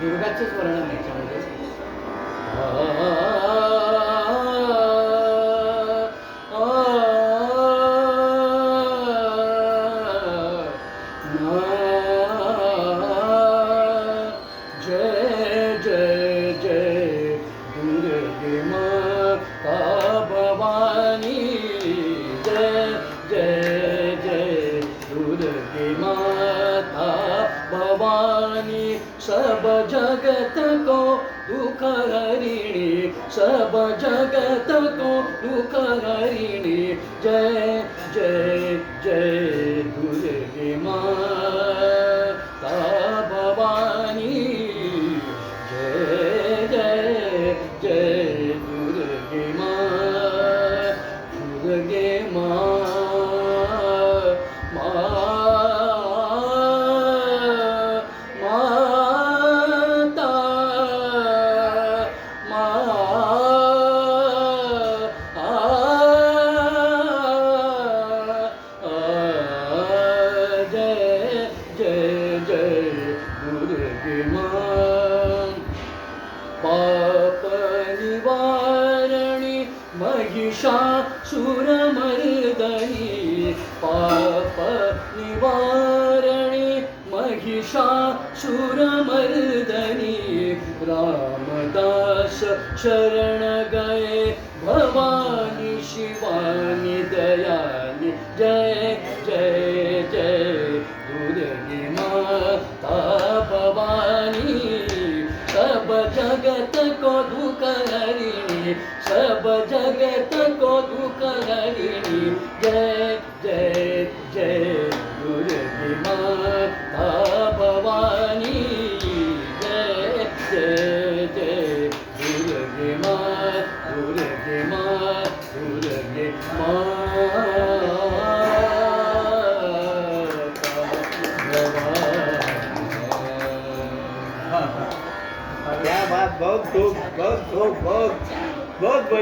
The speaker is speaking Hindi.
दुर्गाचंच वर्णन आहे याच्यामध्ये जय जय जय दुर्गे माता भवानी जय जय जय दुर्गे माता भवानी सब जगत को दुख हरिणी, सब जगत को दुख हरिणी। जय जय जय दुर्गे माता भवानी। जय जय जय दुर्गे माँ दुर्गे माँ। मा पापनिवारणि निवारी महिषा सूरमलि पाप महिषा सूरमलदी रामदास शरण गये भवाी दुख सब जगत को दुख जय जय जय दुर्गे माता भवानी जय जय जय दुर्गे माँ दुर्गे माँ दुर्गे माता बहुत खूब बहुत खूब बहुत बहुत बढ़िया